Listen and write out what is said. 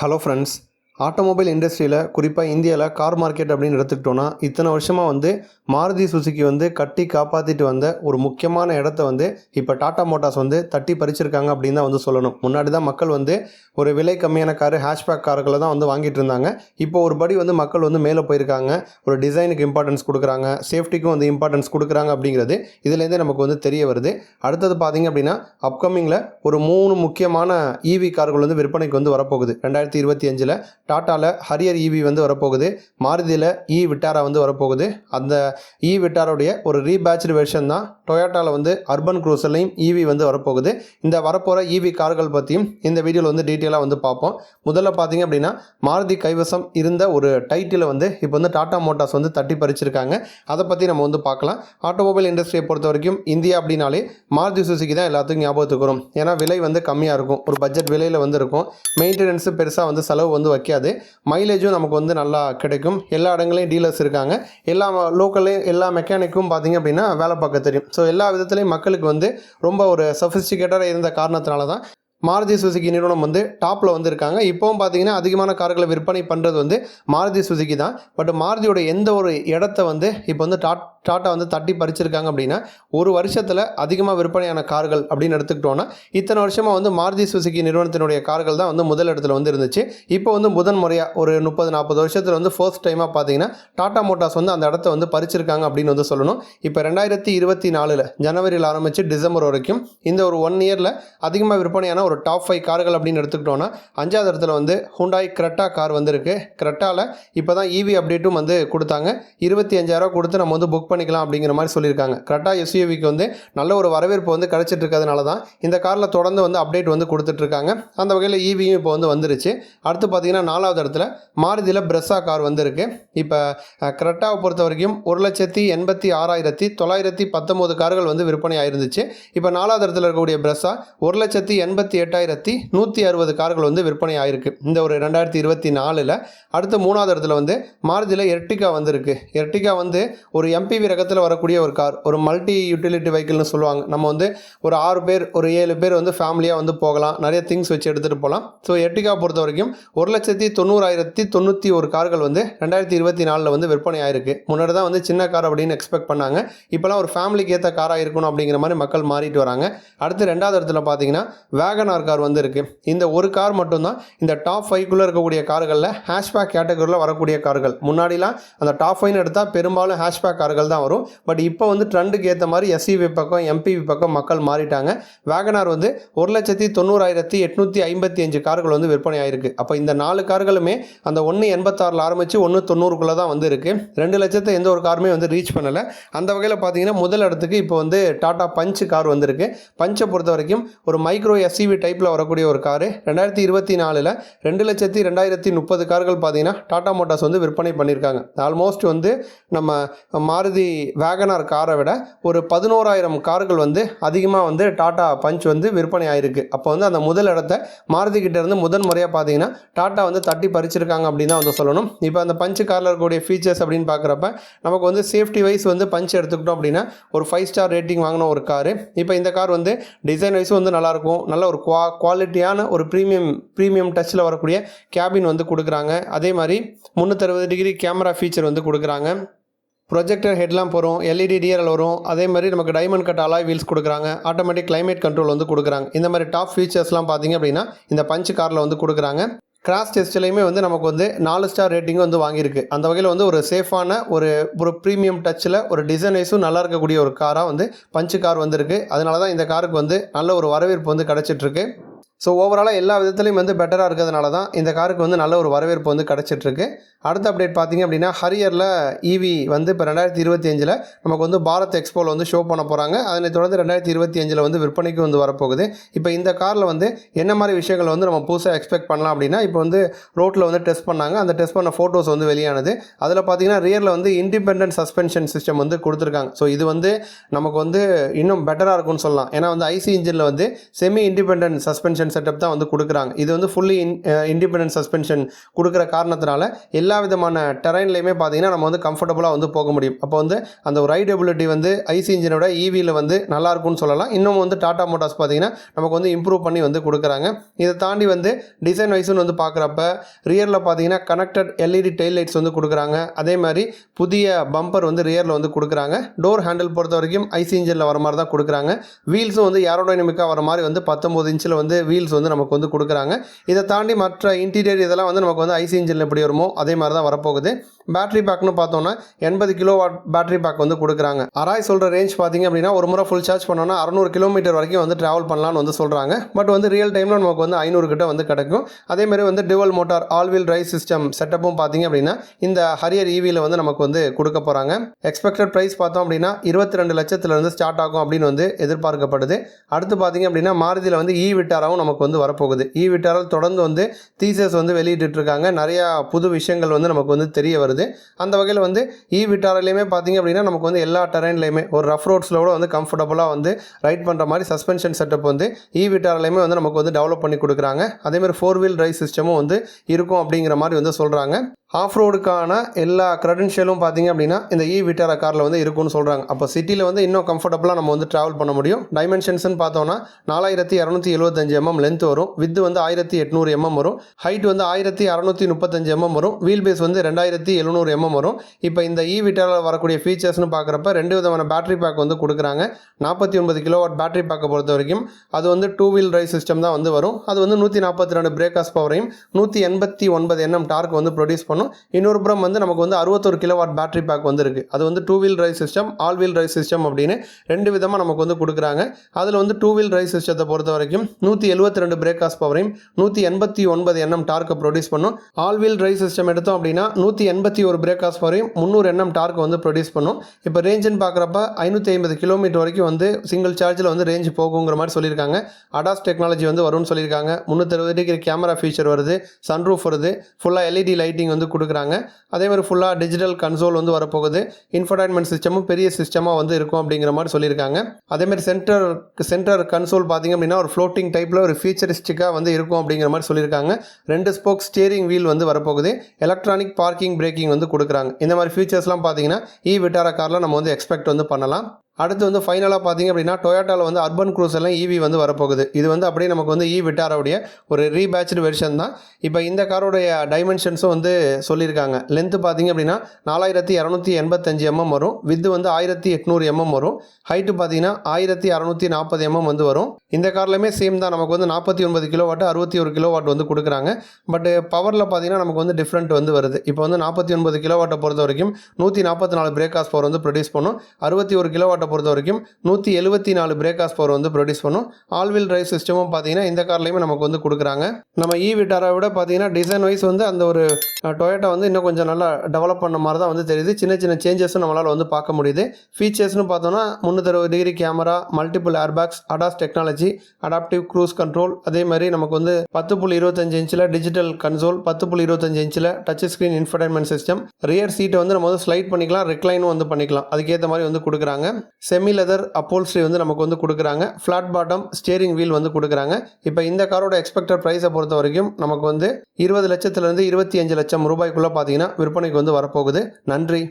Hello friends automobile இண்டஸ்ட்ரியில் குறிப்பாக இந்தியாவில் கார் மார்க்கெட் அப்படின்னு எடுத்துக்கிட்டோன்னா இத்தனை வருஷமாக வந்து மாருதி சுசுக்கி வந்து கட்டி காப்பாற்றிட்டு வந்த ஒரு முக்கியமான இடத்த வந்து இப்போ டாடா மோட்டார்ஸ் வந்து தட்டி பறிச்சிருக்காங்க அப்படின்னு தான் வந்து சொல்லணும். முன்னாடி தான் மக்கள் வந்து ஒரு விலை கம்மியான காரு ஹேஷ்பேக் கார்களை தான் வந்து வாங்கிட்டு இருந்தாங்க. இப்போ ஒரு படி வந்து மக்கள் வந்து மேலே போயிருக்காங்க. ஒரு டிசைனுக்கு இம்பார்ட்டன்ஸ் கொடுக்குறாங்க. சேஃப்டிக்கும் வந்து இம்பார்ட்டன்ஸ் கொடுக்குறாங்க அப்படிங்கிறது இதுலேருந்தே நமக்கு வந்து தெரிய வருது. அடுத்தது பார்த்தீங்க அப்படின்னா அப்கமிங்கில் ஒரு மூணு முக்கியமான ஈவி கார்கள் வந்து விற்பனைக்கு வந்து வரப்போகுது. ரெண்டாயிரத்தி இருபத்தி அஞ்சில் டாட்டாவில் ஹரியர் ஈவி வந்து வரப்போகுது. மாருதியில் இ e விட்டாரா வந்து வரப்போகுது. அந்த e இ விட்டாரோடைய ஒரு ரீபேட்ச்டு வெர்ஷன் தான் டொயோட்டாவில் வந்து அர்பன் க்ரூசர்லையும் ஈவி வந்து வரப்போகுது. இந்த வரப்போகிற ஈவி கார்கள் பற்றியும் இந்த வீடியோவில் வந்து டீட்டெயிலாக வந்து பார்ப்போம். முதல்ல பார்த்தீங்க அப்படின்னா மாருதி கைவசம் இருந்த ஒரு டைட்டிலை வந்து இப்போ வந்து டாட்டா மோட்டார்ஸ் வந்து தட்டி பறிச்சிருக்காங்க. அதை பற்றி நம்ம வந்து பார்க்கலாம். ஆட்டோமொபைல் இண்டஸ்ட்ரியை பொறுத்த வரைக்கும் இந்தியா அப்படின்னாலே மாருதி சுசுகி தான் எல்லாத்துக்கும் ஞாபகத்துக்கு வரும். ஏன்னா விலை வந்து கம்மியாக இருக்கும். ஒரு பட்ஜெட் விலையில் வந்து இருக்கும். மெயின்டெனன்ஸு பெருசாக வந்து செலவு வந்து வைக்காது மைலேஜும் நமக்கு வந்து நல்லா கிடைக்கும். எல்லா இடங்களையும் டீலர்ஸ் இருக்காங்க. எல்லா லோக்கல்லையும் எல்லா மெக்கானிக்கும் பார்த்தீங்க அப்படின்னா வேலை பார்க்க தெரியும். ஸோ எல்லா விதத்துலேயும் மக்களுக்கு வந்து ரொம்ப ஒரு சஃபிஸ்டிகேட்டடாக இருந்த காரணத்தினால தான் மாருதி சுசுகி நிறுவனம் வந்து டாப்பில் வந்து இருக்காங்க இப்போவும் பார்த்தீங்கன்னா அதிகமான கார்களை விற்பனை பண்ணுறது வந்து மாருதி சுசுகி தான். பட் மாருதியோட எந்த ஒரு இடத்த வந்து இப்போ வந்து டாட் டாட்டா வந்து தட்டி பறிச்சிருக்காங்க அப்படின்னா ஒரு வருஷத்தில் அதிகமாக விற்பனையான கார்கள் அப்படின்னு எடுத்துக்கிட்டோன்னா இத்தனை வருஷமாக வந்து மாருதி சுசுகி நிறுவனத்தினுடைய கார்கள் தான் வந்து முதல் இடத்துல வந்து இருந்துச்சு. இப்போ வந்து முதன் முறையாக ஒரு முப்பது நாற்பது வருஷத்தில் வந்து ஃபர்ஸ்ட் டைமாக பார்த்தீங்கன்னா டாட்டா மோட்டார்ஸ் வந்து அந்த இடத்த வந்து பறிச்சிருக்காங்க அப்படின்னு வந்து சொல்லணும். இப்போ ரெண்டாயிரத்தி இருபத்தி நாலில் ஜனவரியில் ஆரம்பித்து டிசம்பர் வரைக்கும் இந்த ஒரு ஒன் இயரில் அதிகமாக விற்பனையான ஒரு டாப் ஃபைவ் கார்கள் அப்படின்னு எடுத்துக்கிட்டோன்னா அஞ்சாவது இடத்துல வந்து ஹுண்டாய் கிரெட்டா கார் வந்திருக்கு. கிரெட்டாவில் இப்போ தான் இவி அப்டேட்டும் வந்து கொடுத்தாங்க. இருபத்தி அஞ்சாயிரம் கொடுத்து நம்ம வந்து புக் பண்ணிக்கலாம் அப்படிங்கிற மாதிரி சொல்லியிருக்காங்க. கிரெட்டா எஸ்யூவிக்கு வந்து நல்ல ஒரு வரவேற்பு வந்து கிடச்சிட்டு இருக்கிறதுனால தான் இந்த காரில் தொடர்ந்து வந்து அப்டேட் வந்து கொடுத்துட்ருக்காங்க அந்த வகையில் இவியும் இப்போ வந்து வந்துருச்சு. அடுத்து பார்த்தீங்கன்னா நாலாவது இடத்துல மாருதியில் பிரெஸ்ஸா கார் வந்திருக்கு. இப்போ கிரெட்டாவை பொறுத்த வரைக்கும் ஒரு லட்சத்தி எண்பத்தி ஆறாயிரத்தி தொள்ளாயிரத்தி பத்தொம்போது கார்கள் வந்து விற்பனை ஆயிருந்துச்சு. இப்போ நாலாவது இடத்துல இருக்கக்கூடிய பிரெஸ்ஸா ஒரு லட்சத்தி எண்பத்தி எட்டாயிரத்தி நூற்றி அறுபது கார்கள் வந்து விற்பனை ஆயிருக்கு. இந்த ஒரு ரெண்டாயிரத்தி இருபத்தி நாலில் அடுத்து மூணாவது இடத்துல வந்து மாருதியில் எர்டிகா வந்திருக்கு. எர்டிகா வந்து ஒரு எம்பிவி ரகத்தில் வரக்கூடிய ஒரு கார். ஒரு மல்டி யூட்டிலிட்டி வெஹிக்கிள்னு சொல்லுவாங்க. நம்ம வந்து ஒரு ஆறு பேர் ஒரு ஏழு பேர் வந்து ஃபேமிலியாக வந்து போகலாம். நிறைய திங்ஸ் வச்சு எடுத்துகிட்டு போகலாம். ஸோ எர்டிகா பொறுத்த வரைக்கும் ஒரு லட்சத்தி தொண்ணூறாயிரத்தி தொண்ணூற்றி ஒரு கார்கள் வந்து ரெண்டாயிரத்தி இருபத்தி நாலில் வந்து விற்பனை ஆயிருக்கு. முன்னாடி தான் வந்து சின்ன கார் அப்படின்னு எக்ஸ்பெக்ட் பண்ணாங்க. இப்போலாம் ஒரு ஃபேமிலிக்கு ஏற்ற காராக இருக்கணும் அப்படிங்கிற மாதிரி மக்கள் மாறிட்டு வராங்க. அடுத்து ரெண்டாவது இடத்துல பார்த்தீங்கன்னா வேகன் வேகனார் கார் வந்து இருக்குது இந்த ஒரு கார் மட்டும்தான் இந்த டாப் ஃபைவ்குள்ளே இருக்கக்கூடிய கார்களில் ஹேஷ்பேக் கேட்டகரியில் வரக்கூடிய கார்கள். முன்னாடிலாம் அந்த டாப் ஃபைவ்னு எடுத்தால் பெரும்பாலும் ஹேஷ்பேக் கார்கள் தான் வரும். பட் இப்போ வந்து ட்ரெண்டுக்கு ஏற்ற மாதிரி எஸ்இவி பக்கம் எம்பிவி பக்கம் மக்கள் மாறிட்டாங்க. வேகனார் வந்து ஒரு லட்சத்தி தொண்ணூறாயிரத்தி எட்நூற்றி ஐம்பத்தி அஞ்சு கார்கள் வந்து விற்பனை ஆயிருக்கு. அப்போ இந்த நாலு கார்களுமே அந்த ஒன்று எண்பத்தாறில் ஆரம்பித்து ஒன்று தொண்ணூறுக்குள்ளே தான் வந்து இருக்குது ரெண்டு லட்சத்தை எந்த ஒரு காருமே வந்து ரீச் பண்ணலை. அந்த வகையில் பார்த்தீங்கன்னா முதல் இடத்துக்கு இப்போ வந்து டாடா பஞ்ச் கார் வந்திருக்கு. பஞ்சை பொறுத்த வரைக்கும் ஒரு மைக்ரோ எஸ்இவி டைப்பில் வரக்கூடிய ஒரு காரு. ரெண்டாயிரத்தி இருபத்தி நாலில் ரெண்டு லட்சத்தி ரெண்டாயிரத்தி முப்பது கார்கள் பார்த்தீங்கன்னா டாடா மோட்டார்ஸ் வந்து விற்பனை பண்ணியிருக்காங்க ஆல்மோஸ்ட் வந்து நம்ம மாருதி வேகனார் காரை விட ஒரு பதினோராயிரம் கார்கள் வந்து அதிகமாக வந்து டாடா பஞ்ச் வந்து விற்பனை ஆயிருக்கு. அப்போ வந்து அந்த முதல் இடத்த மாருதி கிட்டேருந்து முதன் முறையாக பார்த்தீங்கன்னா டாட்டா வந்து தட்டி பறிச்சிருக்காங்க அப்படின்னு தான் வந்து சொல்லணும். இப்போ அந்த பஞ்சு காரில் இருக்கக்கூடிய ஃபீச்சர்ஸ் அப்படின்னு பார்க்குறப்ப நமக்கு வந்து சேஃப்டி வைஸ் வந்து பஞ்ச் எடுத்துக்கிட்டோம் அப்படின்னா ஒரு ஃபைவ் ஸ்டார் ரேட்டிங் வாங்கின ஒரு காரு. இப்போ இந்த கார் வந்து டிசைன் வைஸும் வந்து நல்லாயிருக்கும் நல்ல ஒரு குவா குவாலிட்டியான ஒரு ப்ரீமியம் ப்ரீமியம் டச்சில் வரக்கூடிய கேபின் வந்து கொடுக்குறாங்க. அதே மாதிரி முந்நூற்றறுபது டிகிரி கேமரா ஃபீச்சர் வந்து கொடுக்குறாங்க. ப்ரொஜெக்டர் ஹெட்லாம் போகிறோம் எல்இடி டிஆர்எல் வரும். அதே மாதிரி நமக்கு டைமண்ட் கட் அலாய் வீல்ஸ் கொடுக்குறாங்க. ஆட்டோமேட்டிக் கிளைமேட் கண்ட்ரோல் வந்து கொடுக்குறாங்க. இந்த மாதிரி டாப் ஃபீச்சர்ஸ்லாம் பார்த்தீங்க அப்படின்னா இந்த பஞ்ச் காரில் வந்து கொடுக்குறாங்க. கிராஸ் டெஸ்ட்லேயுமே வந்து நமக்கு வந்து நாலு ஸ்டார் ரேட்டிங்கும் வந்து வாங்கியிருக்கு. அந்த வகையில் வந்து ஒரு சேஃபான ஒரு ஒரு ப்ரீமியம் டச்சில் ஒரு டிசைனைஸும் நல்லா இருக்கக்கூடிய ஒரு காராக வந்து பஞ்சு கார் வந்திருக்கு அதனால தான் இந்த காருக்கு வந்து நல்ல ஒரு வரவேற்பு வந்து கிடச்சிட்ருக்கு ஸோ ஓவராலாக எல்லா விதத்துலையும் வந்து பெட்டராக இருக்கிறதுனால தான் இந்த காருக்கு வந்து நல்ல ஒரு வரவேற்பு வந்து கிடச்சிட்ருக்கு. அடுத்த அப்டேட் பார்த்தீங்க அப்படின்னா ஹரியரில் ஈவி வந்து இப்போ ரெண்டாயிரத்தி இருபத்தி அஞ்சில் நமக்கு வந்து பாரத் எக்ஸ்போவில் வந்து ஷோ பண்ண போகிறாங்க அதனை தொடர்ந்து ரெண்டாயிரத்தி இருபத்தி அஞ்சில் வந்து விற்பனைக்கு வந்து வரப்போகுது. இப்போ இந்த காரில் வந்து என்ன மாதிரி விஷயங்கள் வந்து நம்ம புதுசாக எக்ஸ்பெக்ட் பண்ணலாம் அப்படின்னா இப்போ வந்து ரோட்டில் வந்து டெஸ்ட் பண்ணாங்க. அந்த டெஸ்ட் பண்ண ஃபோட்டோஸ் வந்து வெளியானது. அதில் பார்த்தீங்கன்னா ரியரில் வந்து இண்டிபெண்டன்ட் சஸ்பென்ஷன் சிஸ்டம் வந்து கொடுத்துருக்காங்க. ஸோ இது வந்து நமக்கு வந்து இன்னும் பெட்டராக இருக்கும்னு சொல்லலாம். ஏன்னா வந்து ஐசி இன்ஜினில் வந்து semi independent suspension suspension setup தான் வந்து கொடுக்குறாங்க. இது வந்து ஃபுல்லி இன் இண்டிபெண்டன்ட் சஸ்பென்ஷன் கொடுக்குற காரணத்தினால எல்லா விதமான டெரைன்லையுமே பார்த்தீங்கன்னா நம்ம வந்து கம்ஃபர்டபுளாக வந்து போக முடியும். அப்போ வந்து அந்த ஒரு ரைடபிலிட்டி வந்து ஐசி இன்ஜினோட e ஈவியில் வந்து நல்லா இருக்கும்னு சொல்லலாம். இன்னும் வந்து டாடா மோட்டார்ஸ் பார்த்தீங்கன்னா நமக்கு வந்து இம்ப்ரூவ் பண்ணி வந்து கொடுக்குறாங்க. இதை தாண்டி வந்து டிசைன் வைஸ்னு வந்து பார்க்குறப்ப ரியரில் பார்த்தீங்கன்னா கனெக்டட் எல்இடி டெயில் லைட்ஸ் வந்து கொடுக்குறாங்க. அதே மாதிரி புதிய பம்பர் வந்து ரியரில் வந்து கொடுக்குறாங்க. டோர் ஹேண்டில் பொறுத்த வரைக்கும் ஐசி இன்ஜினில் வர மாதிரி தான் கொடுக்குறாங்க. வீல்ஸும் வந்து ஏரோடைனமிக்காக வர மாதிரி வந்து பத்தொம்போது இன்ச்சில் வந்து ஃபீல்ஸ் வந்து நமக்கு வந்து கொடுக்குறாங்க. இதை தாண்டி மற்ற இன்டீரியர் இதெல்லாம் வந்து நமக்கு வந்து ஐசி இன்ஜினில் எப்படி வருமோ அதே மாதிரி தான் வரப்போகுது பேட்டரி பேக்னு பார்த்தோன்னா எண்பது கிலோ வாட் பேட்டரி பேக் வந்து கொடுக்குறாங்க. அராய் சொல்கிற ரேஞ்ச் பார்த்தீங்க அப்படின்னா ஒரு முறை ஃபுல் சார்ஜ் பண்ணோன்னா அறநூறு கிலோமீட்டர் வரைக்கும் வந்து ட்ராவல் பண்ணலாம்னு வந்து சொல்கிறாங்க பட் வந்து ரியல் டைமில் நமக்கு வந்து ஐநூறு கிட்ட வந்து கிடைக்கும். அதே மாதிரி வந்து டிவல் மோட்டார் ஆல் வீல் ரைஸ் சிஸ்டம் செட்டப்பும் பார்த்தீங்க அப்படின்னா இந்த ஹரியர் ஈவியில் வந்து நமக்கு வந்து கொடுக்க போகிறாங்க எக்ஸ்பெக்டட் ப்ரைஸ் பார்த்தோம் அப்படின்னா இருபத்தி ரெண்டு லட்சத்துலேருந்து ஸ்டார்ட் ஆகும் அப்படின்னு வந்து எதிர்பார்க்கப்படுது. அடுத்து பார்த்தீங்க அப்படின்னா மாருதியில் வந்து இ விட்டாராவும் நமக்கு நமக்கு வந்து வரப்போகுது. ஈ விட்டாரால் தொடர்ந்து வந்து தீசஸ் வந்து வெளியிட்டுருக்காங்க நிறையா புது விஷயங்கள் வந்து நமக்கு வந்து தெரிய வருது. அந்த வகையில் வந்து இ பார்த்திங்க பார்த்தீங்க அப்படின்னா நமக்கு வந்து எல்லா டெரெயின்லையுமே ஒரு ரஃப் ரோட்ஸில் கூட வந்து கம்ஃபர்டபுளாக வந்து ரைட் பண்ணுற மாதிரி சஸ்பென்ஷன் செட்டப் வந்து ஈ விட்டாரிலையுமே வந்து நமக்கு வந்து டெவலப் பண்ணி கொடுக்குறாங்க. அதேமாதிரி ஃபோர் வீல் ரைஸ் சிஸ்டமும் வந்து இருக்கும் அப்படிங்கிற மாதிரி வந்து சொல்கிறாங்க ஆஃப் ரோடுக்கான எல்லா க்ரெடென்ஷியலும் பார்த்தீங்க அப்படின்னா இந்த இ விட்டாரா காரில் வந்து இருக்கும்னு சொல்கிறாங்க அப்போ சிட்டியில் வந்து இன்னும் கம்ஃபர்டபுளாக நம்ம வந்து ட்ராவல் பண்ண முடியும். டைமென்ஷன்ஸ்னு பார்த்தோன்னா நாலாயிரத்தி இரநூத்தி எழுபத்தஞ்சு எம்எம் லென்த் வரும். வித் வந்து ஆயிரத்தி எட்நூறு எம்எம் வரும். ஹைட் வந்து ஆயிரத்தி அறநூற்றி முப்பத்தஞ்சு எம்எம் வரும். வீல் பேஸ் வந்து ரெண்டாயிரத்தி எழுநூறு எம்எம் வரும். இப்போ இந்த இ விட்டாரில் வரக்கூடிய ஃபீச்சர்ஸ்னு பார்க்குறப்ப ரெண்டு விதமான பேட்டரி பேக் வந்து கொடுக்குறாங்க. நாற்பத்தி ஒன்பது கிலோவாட் பேட்டரி பேக்கை பொறுத்த வரைக்கும் அது வந்து டூ வீல் ட்ரைவ் சிஸ்டம் தான் வந்து வரும். அது வந்து நூற்றி நாற்பத்தி ரெண்டு பிரேக்காஸ் பவரையும் நூற்றி எண்பத்தி ஒன்பது என்எம் டார்க் வந்து ப்ரொடியூஸ் பண்ணும். இன்னொரு புறம் வந்து நமக்கு வந்து அறுபத்தொரு கிலோவாட் பேட்டரி பேக் வந்து இருக்குது அது வந்து two wheel drive system all wheel drive system அப்படின்னு ரெண்டு விதமாக நமக்கு வந்து கொடுக்குறாங்க. அதில் வந்து டூ வீல் ட்ரைவ் சிஸ்டத்தை பொறுத்த வரைக்கும் நூற்றி எழுபத்தி ரெண்டு பிரேக்காஸ் பவரையும் நூற்றி எண்பத்தி ஒன்பது எண்ணம் டார்க்கை ப்ரொடியூஸ் பண்ணும். ஆல் வீல் ட்ரைவ் சிஸ்டம் எடுத்தோம் அப்படின்னா நூற்றி எண்பத்தி ஒரு பிரேக்காஸ் பவரையும் முந்நூறு எண்ணம் டார்க் வந்து ப்ரொடியூஸ் பண்ணும். இப்போ ரேஞ்சுன்னு பார்க்குறப்ப ஐநூற்றி ஐம்பது கிலோமீட்டர் வரைக்கும் வந்து சிங்கிள் சார்ஜில் வந்து ரேஞ்ச் போகுங்கிற மாதிரி சொல்லியிருக்காங்க. அடாஸ் டெக்னாலஜி வந்து வரும்னு சொல்லியிருக்காங்க. முந்நூற்றி டிகிரி கேமரா ஃபீச்சர் வருது. சன்ரூஃப் வருது. ஃபுல்லாக எல்இடி லைட்டிங் வந்து கொடுக்குறாங்க. அதே மாதிரி ஃபுல்லாக டிஜிட்டல் கன்சோல் வந்து வரப்போகுது. இன்ஃபர்டைன்மெண்ட் சிஸ்டமும் பெரிய சிஸ்டமாக வந்து இருக்கும் அப்படிங்கிற மாதிரி சொல்லியிருக்காங்க. அதேமாதிரி சென்டர் சென்டர் கன்சோல் பார்த்தீங்க அப்படின்னா ஒரு ஃப்ளோட்டிங் டைப்பில் ஒரு ஃபியூச்சரிஸ்டிக்காக வந்து இருக்கும் அப்படிங்கிற மாதிரி சொல்லியிருக்காங்க. ரெண்டு ஸ்போக் ஸ்டியரிங் வீல் வந்து வரப்போகுது. எலக்ட்ரானிக் பார்க்கிங் பிரேக்கிங் வந்து கொடுக்குறாங்க. இந்த மாதிரி ஃபியூச்சர்ஸ்லாம் பார்த்தீங்கன்னா இ விட்டாரா காரில் நம்ம வந்து எக்ஸ்பெக்ட் வந்து பண்ணலாம். அடுத்து வந்து ஃபைனலாக பார்த்தீங்க அப்படின்னா டொயோட்டாவில் வந்து அர்பன் க்ரூஸ் எல்லாம் ஈவி வந்து வரப்போகுது. இது வந்து அப்படியே நமக்கு வந்து e இ விட்டாரோடைய ஒரு ரீபேட்ச்டு வெர்ஷன் தான். இப்போ இந்த காரோடைய டைமென்ஷன்ஸும் வந்து சொல்லியிருக்காங்க. லென்த்து பார்த்தீங்க அப்படின்னா நாலாயிரத்தி இரநூத்தி எண்பத்தஞ்சு எம்எம் வரும். வித்து வந்து ஆயிரத்தி எட்நூறு எம்எம் வரும். ஹைட்டு பார்த்தீங்கன்னா ஆயிரத்தி அறநூற்றி நாற்பது எம்எம் வந்து வரும். இந்த கார்லையுமே சேம் தான். நமக்கு வந்து நாற்பத்தி ஒன்பது கிலோ வாட் அறுபத்தி ஒரு கிலோ வாட் வந்து கொடுக்குறாங்க. பட் பவரில் பார்த்தீங்கன்னா நமக்கு வந்து டிஃப்ரெண்ட் வந்து வருது. இப்போ வந்து நாற்பத்தி ஒன்பது கிலோ வாட்டை பொறுத்த வரைக்கும் நூற்றி நாற்பத்தி நாலு பிரேக்காஸ் பவர் வந்து ப்ரொடியூஸ் பண்ணும். அறுபத்தி ஒரு கிலோ வாட்டை பொறுத்த வரைக்கும் நூற்றி எழுபத்தி நாலு பிரேக்காஸ் பவர் வந்து ப்ரொடியூஸ் பண்ணும். ஆல் வீல் டிரைவ் சிஸ்டமும் பார்த்தீங்கன்னா இந்த கார்லையுமே நமக்கு வந்து கொடுக்குறாங்க. நம்ம e இ விட்டாரை விட பார்த்தீங்கன்னா டிசைன் வைஸ் வந்து அந்த ஒரு டொயோட்டா வந்து இன்னும் கொஞ்சம் நல்லா டெவலப் பண்ண மாதிரி தான் வந்து தெரியுது. சின்ன சின்ன சேஞ்சஸும் நம்மளால் வந்து பார்க்க முடியுது. ஃபீச்சர்ஸ்னு பார்த்தோன்னா முந்நூற்றறுபது degree camera multiple airbags ADAS technology adaptive cruise control அதே மாதிரி நமக்கு வந்து பத்து புள்ளி இருபத்தஞ்சு இன்ச்சில் டிஜிட்டல் கன்சோல் பத்து புள்ளி இருபத்தஞ்சு இன்ச்சில் touch screen infotainment system rear சீட்டை வந்து நம்ம வந்து ஸ்லைட் பண்ணிக்கலாம் ரெக்ளைனும் வந்து பண்ணிக்கலாம். அதுக்கேற்ற மாதிரி வந்து கொடுக்குறாங்க. செமி லெதர் அப்போல்ஸ்ட்ரி வந்து நமக்கு வந்து கொடுக்குறாங்க. ஃப்ளாட் பாட்டம் ஸ்டியரிங் வீல் வந்து கொடுக்குறாங்க. இப்போ இந்த காரோட எக்ஸ்பெக்டட் ப்ரைஸை பொறுத்த வரைக்கும் நமக்கு வந்து இருபது லட்சத்துலேருந்து இருபத்தி அஞ்சு லட்சம் ரூபாய்க்குள்ளே பார்த்தீங்கன்னா விற்பனைக்கு வந்து வரப்போகுது. நன்றி.